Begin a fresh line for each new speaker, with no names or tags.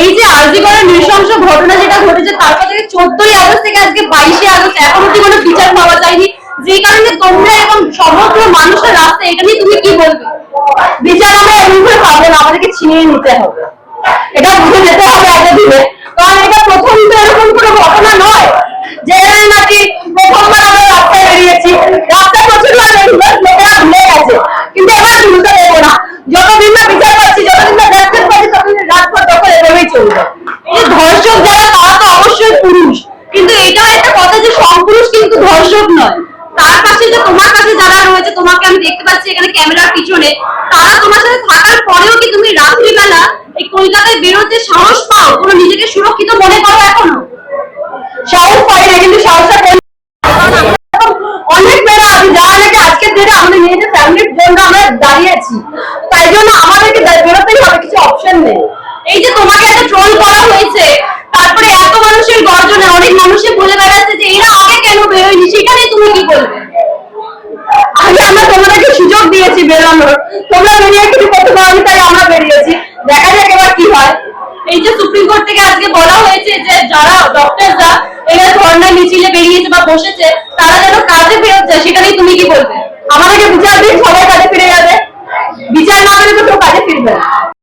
এই যে আরজিগড়ের নৃশংস ঘটনা যেটা ঘটেছে তারপর থেকে চোদ্দই আগস্ট থেকে আজকে বাইশে আগস্ট, এখন অব্দি কোনো বিচার পাওয়া যায়নি। যে কারণে তোমরা এখন সমগ্র মানুষের রাস্তায় এটা নিয়ে তুমি কি বলবে?
বিচার আমরা এমনি করে পাবো না, আমাদেরকে ছিনিয়ে নিতে হবে। এটা বুঝে যেতে হবে আগে দিনে কারণ এটা প্রথম তো এরকম কোনো ঘটনা নয় যে এই নাকি প্রথমবার আমরা রাস্তায় বেরিয়েছি রাস্তায় প্রচুর বার বেরিয়েছে, লোকেরা ভুলে গেছে কিন্তু এবার ভুলতে দেবো না যতদিন না বিচার পাচ্ছি যতদিন না দেখতে পাচ্ছি ততদিন রাজপথ দখল এভাবেই চলবে
এই যে ধর্ষক যারা তারা তো অবশ্যই পুরুষ। কিন্তু এটাও একটা কথা যে সব পুরুষ কিন্তু ধর্ষক নয়। তার কাছে যে তোমার কাছে যারা রয়েছে, তোমাকে আমি দেখতে পাচ্ছি এখানে ক্যামেরার পিছনে, তারা তোমার সাথে থাকার পরেও কি তুমি রাত্রিবেলা এই কলকাতায় বেরোতে সাহস পাও? কোনো নিজেকে সুরক্ষিত মনে করো এখনও?
সাহস পাই না, কিন্তু সাহসটা অনেক মেয়েরা আছে যারা নাকি আজকের দিনে আমাদের নিজেদের ফ্যামিলির জন্য আমরা দাঁড়িয়েছি তাই জন্য আমাদেরকে বেরোতেই হবে, কিছু অপশন নেই।
এই যে তোমাকে এত ট্রোল করা হয়েছে তারপরে এত মানুষের গর্জনে অনেক মানুষে বলে বেড়াচ্ছে যে এরা আগে কেন বেরোয়নি সেটা
দেখা যাক এবার কি হয়।
এই যে সুপ্রিম কোর্ট থেকে আজকে বলা হয়েছে যে যারা বেরিয়েছে বা বসেছে, তারা যেন কাজে সেটা তুমি কি
আমাদেরকে দিন সবাই কাজে ফিরে যাবে।